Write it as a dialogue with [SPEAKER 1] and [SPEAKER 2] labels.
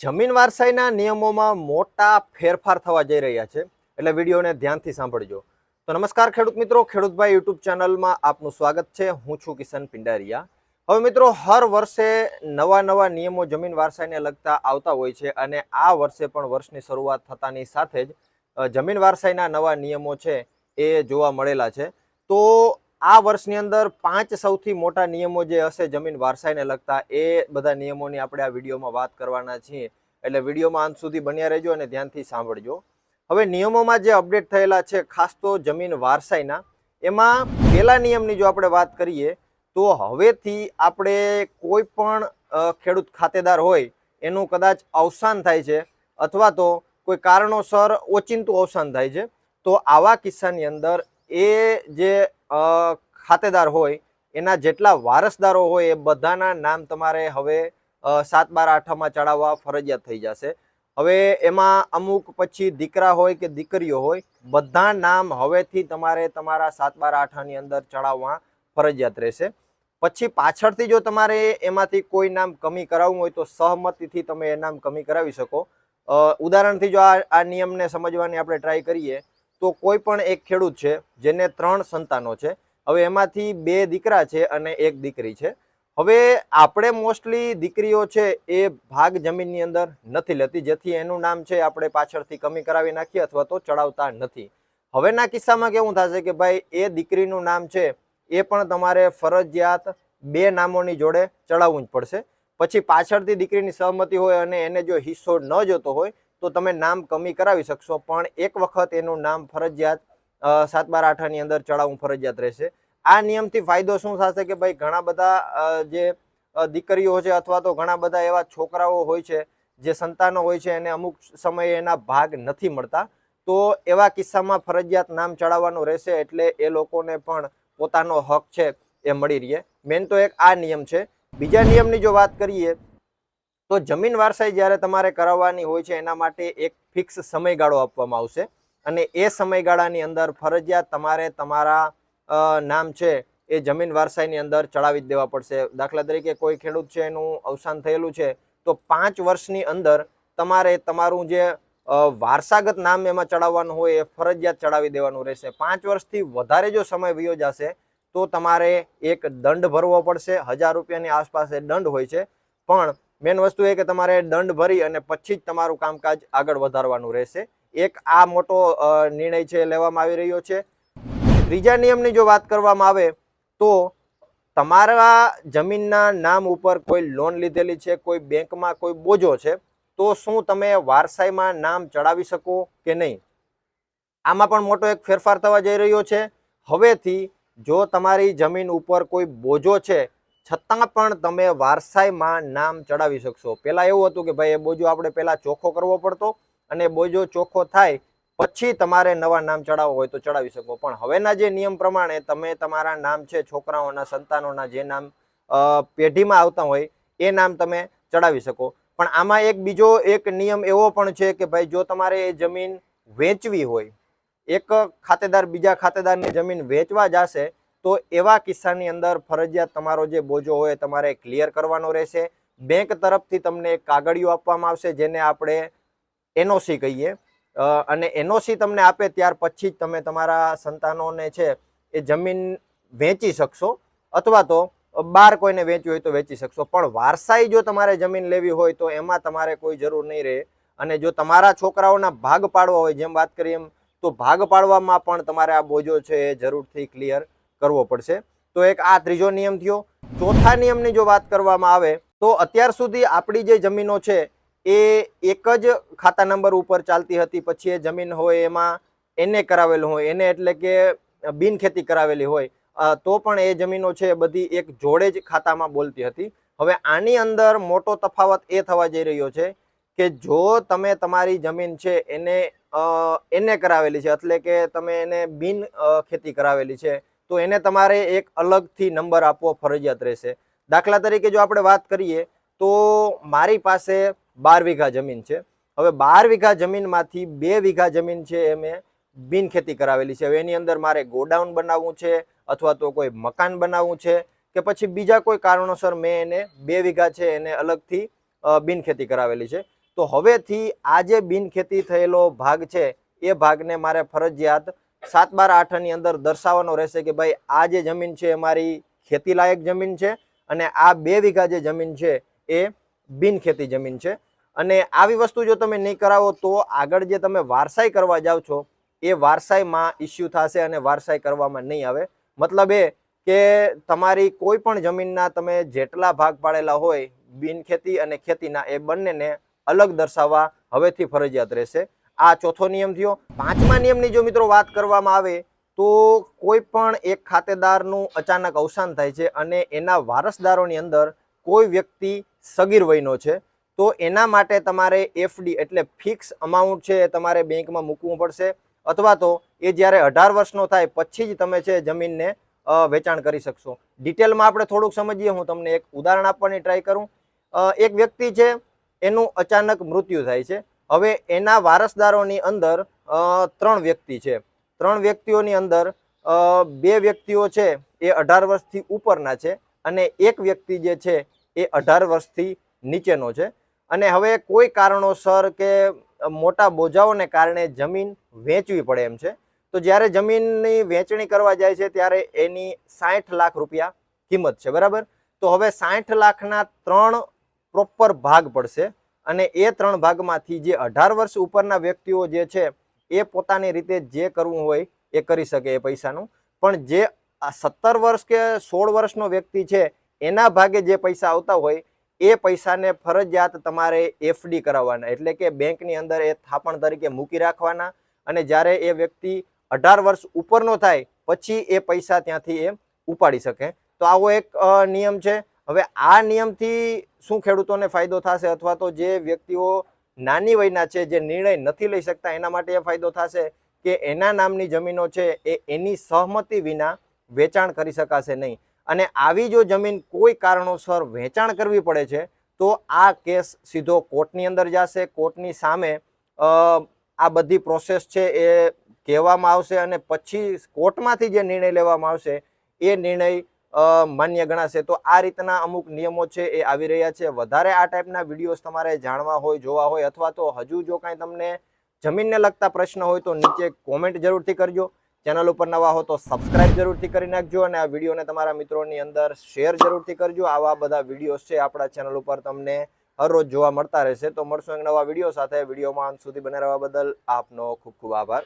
[SPEAKER 1] જમીન વારસાઈના નિયમોમાં મોટા ફેરફાર થવા જઈ રહ્યા છે, એટલે વિડીયોને ધ્યાનથી સાંભળજો. તો નમસ્કાર ખેડૂત મિત્રો ખેડૂતભાઈ યુટ્યુબ ચેનલમાં આપનું સ્વાગત છે. હું છું કિશન પિંડારિયા. હવે મિત્રો, હર વર્ષે નવા નવા નિયમો જમીન વારસાઈને લગતા આવતા હોય છે અને આ વર્ષે પણ વર્ષની શરૂઆત થતાની સાથે જ જમીન વારસાઈના નવા નિયમો છે એ જોવા મળેલા છે. તો આ વર્ષની અંદર પાંચ સૌથી મોટા નિયમો જે હશે જમીન વારસાઈને લગતા, એ બધા નિયમોની આપણે આ વિડીયોમાં વાત કરવાના છીએ. એટલે વિડીયોમાં અંત સુધી બન્યા રહેજો અને ધ્યાનથી સાંભળજો. હવે નિયમોમાં જે અપડેટ થયેલા છે, ખાસ તો જમીન વારસાઈના, એમાં પહેલા નિયમની જો આપણે વાત કરીએ, તો હવેથી આપણે કોઈ પણ ખેડૂત ખાતેદાર હોય, એનું કદાચ અવસાન થાય છે, અથવા તો કોઈ કારણોસર ઓચિંતું અવસાન થાય છે, તો આવા કિસ્સાની અંદર એ જે ખાતેદાર હોય, એના જેટલા વારસદારો હોય, એ બધાના નામ તમારે હવે સાત બાર આઠમાં ચડાવવા ફરજિયાત થઈ જશે. હવે એમાં અમુક પછી દીકરા હોય કે દીકરીઓ હોય, બધા નામ હવેથી તમારે તમારા સાત બાર આઠાની અંદર ચડાવવા ફરજિયાત રહેશે. પછી પાછળથી જો તમારે એમાંથી કોઈ નામ કમી કરાવવું હોય તો સહમતિથી તમે એ નામ કમી કરાવી શકો. ઉદાહરણથી જો આ નિયમને સમજવાની આપણે ટ્રાય કરીએ તો કોઈ પણ એક ખેડૂત છે, જેને ત્રણ સંતાનો છે, હવે એમાંથી બે દીકરા છે અને એક દીકરી છે. હવે આપણે મોસ્ટલી દીકરીઓ છે એ ભાગ જમીનની અંદર નથી લેતી, જેથી એનું નામ છે આપણે પાછળથી કમી કરાવી નાખીએ અથવા તો ચડાવતા નથી. હવેના કિસ્સામાં કેવું થશે કે ભાઈ, એ દીકરીનું નામ છે, એ પણ તમારે ફરજિયાત બે નામોની જોડે ચડાવવું જ પડશે. પછી પાછળથી દીકરીની સહમતી હોય અને એને જો હિસ્સો ન જોતો હોય તો તમે નામ કમી કરાવી શકશો, પણ એક વખત એનું નામ ફરજિયાત સાત બાર આઠાની અંદર ચડાવવું ફરજિયાત રહેશે. આ નિયમથી ફાયદો શું થશે કે ભાઈ ઘણા બધા જે દીકરીઓ છે અથવા તો ઘણા બધા એવા છોકરાઓ હોય છે, જે સંતાનો હોય છે, એને અમુક સમયે એના ભાગ નથી મળતા, તો એવા કિસ્સામાં ફરજિયાત નામ ચડાવવાનું રહેશે એટલે એ લોકોને પણ પોતાનો હક છે એ મળી રહે. મેન તો એક આ નિયમ છે. બીજા નિયમની જો વાત કરીએ તો જમીન વારસાઈ જ્યારે તમારે કરાવવાની હોય છે, એના માટે એક ફિક્સ સમયગાળો આપવામાં આવશે. અને એ સમયગાળાની અંદર ફરજિયાત તમારે તમારા નામ છે એ જમીન વારસાઈની અંદર ચડાવી જ દેવા પડશે. દાખલા તરીકે કોઈ ખેડૂત છે, એનું અવસાન થયેલું છે, તો પાંચ વર્ષની અંદર તમારે તમારું જે વારસાગત નામ એમાં ચડાવવાનું હોય, એ ફરજિયાત ચડાવી દેવાનું રહેશે. પાંચ વર્ષથી વધારે જો સમય વયો તો તમારે એક દંડ ભરવો પડશે. હજાર રૂપિયાની આસપાસ એ દંડ હોય છે. પણ મેન વસ્તુ એ કે તમારે દંડ ભરી અને પછી જ તમારું કામકાજ આગળ વધારવાનું રહેશે. એક આ મોટો નિર્ણય છે લેવામાં આવી રહ્યો છે. ત્રીજા નિયમની જો વાત કરવામાં આવે તો તમારા જમીનના નામ ઉપર કોઈ લોન લીધેલી છે, કોઈ બેંકમાં કોઈ બોજો છે, તો શું તમે વારસાઈમાં નામ ચડાવી શકો કે નહીં? આમાં પણ મોટો એક ફેરફાર થવા જઈ રહ્યો છે. હવેથી જો તમારી જમીન ઉપર કોઈ બોજો છે છતાં પણ તમે વારસાઈમાં નામ ચડાવી શકશો. પહેલાં એવું હતું કે ભાઈ, એ બોજો આપણે પહેલાં ચોખ્ખો કરવો પડતો અને બોજો ચોખ્ખો થાય પછી તમારે નવા નામ ચડાવવો હોય તો ચડાવી શકો. પણ હવેના જે નિયમ પ્રમાણે તમે તમારા નામ છે, છોકરાઓના, સંતાનોના જે નામ પેઢીમાં આવતા હોય, એ નામ તમે ચડાવી શકો. પણ આમાં એક બીજો એક નિયમ એવો પણ છે કે ભાઈ, જો તમારે એ જમીન વેચવી હોય, એક ખાતેદાર બીજા ખાતેદારની જમીન વેચવા જશે તો એવા કિસ્સાની અંદર ફરજિયાત તમારો જે બોજો હોય તમારે ક્લિયર કરવાનો રહેશે. બેંક તરફથી તમને એક કાગળિયું આપવામાં આવશે, જેને આપણે એનઓસી કહીએ. અને એનઓસી તમને આપે ત્યાર પછી જ તમે તમારા સંતાનોને છે એ જમીન વેચી શકશો, અથવા તો બાર કોઈને વેચવી હોય તો વેચી શકશો. પણ વારસાઈ જો તમારે જમીન લેવી હોય તો એમાં તમારે કોઈ જરૂર નહીં રહે. અને જો તમારા છોકરાઓના ભાગ પાડવા હોય, જેમ વાત કરીએ એમ, તો ભાગ પાડવામાં પણ તમારે આ બોજો છે એ જરૂરથી ક્લિયર કરવો પડશે. તો એક આ ત્રીજો નિયમ થયો. ચોથા નિયમની જો વાત કરવામાં આવે, તો અત્યાર સુધી આપણી જે જમીનો છે, એ એક જ ખાતા નંબર ઉપર ચાલતી હતી. પછી એ જમીન હોય એમાં એને કરાવેલું હોય. એને એટલે કે બિનખેતી કરાવેલી હોય. તો પણ એ જમીનો છે બધી એક જોડે જ ખાતામાં બોલતી હતી. હવે આની અંદર મોટો તફાવત એ થવા જઈ રહ્યો છે કે જો તમે તમારી જમીન છે એને એને કરાવેલી છે, એટલે કે તમે એને બિન ખેતી કરાવેલી છે તો એને તમારે એક અલગથી નંબર આપવો ફરજિયાત રહેશે. દાખલા તરીકે જો આપણે વાત કરીએ, તો મારી પાસે બાર વીઘા જમીન છે. હવે બાર વીઘા જમીનમાંથી બે વીઘા જમીન છે એ મેં બિન ખેતી કરાવેલી છે. હવે એની અંદર મારે ગોડાઉન બનાવવું છે અથવા તો કોઈ મકાન બનાવવું છે કે પછી બીજા કોઈ કારણોસર મેં એને બે વીઘા છે એને અલગથી બિન ખેતી કરાવેલી છે. તો હવેથી આ જે બિનખેતી થયેલો ભાગ છે, એ ભાગને મારે ફરજિયાત સાત બાર આઠની અંદર દર્શાવવાનો રહેશે કે ભાઈ આ જે જમીન છે એ મારી ખેતીલાયક જમીન છે અને આ બે વીઘા જે જમીન છે એ બિનખેતી જમીન છે. અને આવી વસ્તુ જો તમે નહીં કરાવો તો આગળ જે તમે વારસાઈ કરવા જાઓ છો એ વારસાઈમાં ઇસ્યુ થશે અને વારસાઈ કરવામાં નહીં આવે. મતલબ એ કે તમારી કોઈ પણ જમીનના તમે જેટલા ભાગ પાડેલા હોય બિનખેતી અને ખેતીના એ બંનેને અલગ દર્શાવવા હવેથી ફરજિયાત રહેશે. આ ચોથો નિયમ થયો. પાંચમા નિયમની જો મિત્રો વાત કરવામાં આવે, તો કોઈ પણ એક ખાતેદારનું અચાનક અવસાન થાય છે અને એના વારસદારોની અંદર કોઈ વ્યક્તિ સગીર વયનો છે. તો એના માટે તમારે એફડી એટલે ફિક્સ અમાઉન્ટ છે એ તમારે બેંકમાં મૂકવું પડશે. અથવા તો એ જ્યારે અઢાર વર્ષનો થાય, પછી જ તમે છે જમીનને વેચાણ કરી શકશો. ડિટેલમાં આપણે થોડુંક સમજીએ, હું તમને એક ઉદાહરણ આપવાની ટ્રાય કરું. એક વ્યક્તિ છે, એનું અચાનક મૃત્યુ થાય છે. હવે એના વારસદારોની અંદર ત્રણ વ્યક્તિ છે. ત્રણ વ્યક્તિઓની અંદર બે વ્યક્તિઓ છે એ અઢાર વર્ષથી ઉપરના છે અને એક વ્યક્તિ જે છે એ અઢાર વર્ષથી નીચેનો છે. અને હવે કોઈ કારણોસર કે મોટા બોજાઓને કારણે જમીન વેચવી પડે એમ છે. તો જ્યારે જમીનની વેચણી કરવા જાય છે ત્યારે એની સાઠ લાખ રૂપિયા કિંમત છે, બરાબર? તો હવે સાઠ લાખના ત્રણ પ્રોપર ભાગ પડશે. અને એ ત્રણ ભાગમાંથી જે અઢાર વર્ષ ઉપરના વ્યક્તિઓ જે છે, એ પોતાની રીતે જે કરવું હોય એ કરી શકે એ પૈસાનું. પણ જે સત્તર વર્ષ કે સોળ વર્ષનો વ્યક્તિ છે, એના ભાગે જે પૈસા આવતા હોય, એ પૈસાને ફરજિયાત તમારે એફડી કરાવવાના. એટલે કે બેંકની અંદર એ થાપણ તરીકે મૂકી રાખવાના અને જ્યારે એ વ્યક્તિ અઢાર વર્ષ ઉપરનો થાય, પછી એ પૈસા ત્યાંથી એ ઉપાડી શકે. તો આવો એક નિયમ છે. હવે આ નિયમથી શું ખેડૂતોને ફાયદો થશે અથવા તો જે વ્યક્તિઓ નાની વયના છે, જે નિર્ણય નથી લઈ શકતા, એના માટે એ ફાયદો થશે કે એના નામની જમીનો છે એ એની સહમતિ વિના વેચાણ કરી શકાશે નહીં. અને આવી જો જમીન કોઈ કારણોસર વેચાણ કરવી પડે છે, તો આ કેસ સીધો કોર્ટની અંદર જશે. કોર્ટની સામે આ બધી પ્રોસેસ છે એ કહેવામાં આવશે અને પછી કોર્ટમાંથી જે નિર્ણય લેવામાં આવશે, એ નિર્ણય માન્ય ગણાશે. તો આ રીતના અમુક નિયમો છે એ આવી રહ્યા છે. વધારે આ ટાઈપના વિડીયોઝ તમારે જાણવા હોય, જોવા હોય અથવા તો હજુ જો કાંઈ તમને જમીનને લગતા પ્રશ્ન હોય તો નીચે કોમેન્ટ જરૂરથી કરજો. ચેનલ ઉપર નવા હો તો સબસ્ક્રાઇબ જરૂરથી કરી નાખજો અને આ વિડીયોને તમારા મિત્રોની અંદર શેર જરૂરથી કરજો. આવા બધા વિડીયોઝ છે આપણા ચેનલ ઉપર તમને હરરોજ જોવા મળતા રહેશે. તો મળશું એક નવા વીડિયો સાથે. વિડીયોમાં અંત સુધી બને રહેવા બદલ આપનો ખૂબ ખૂબ આભાર.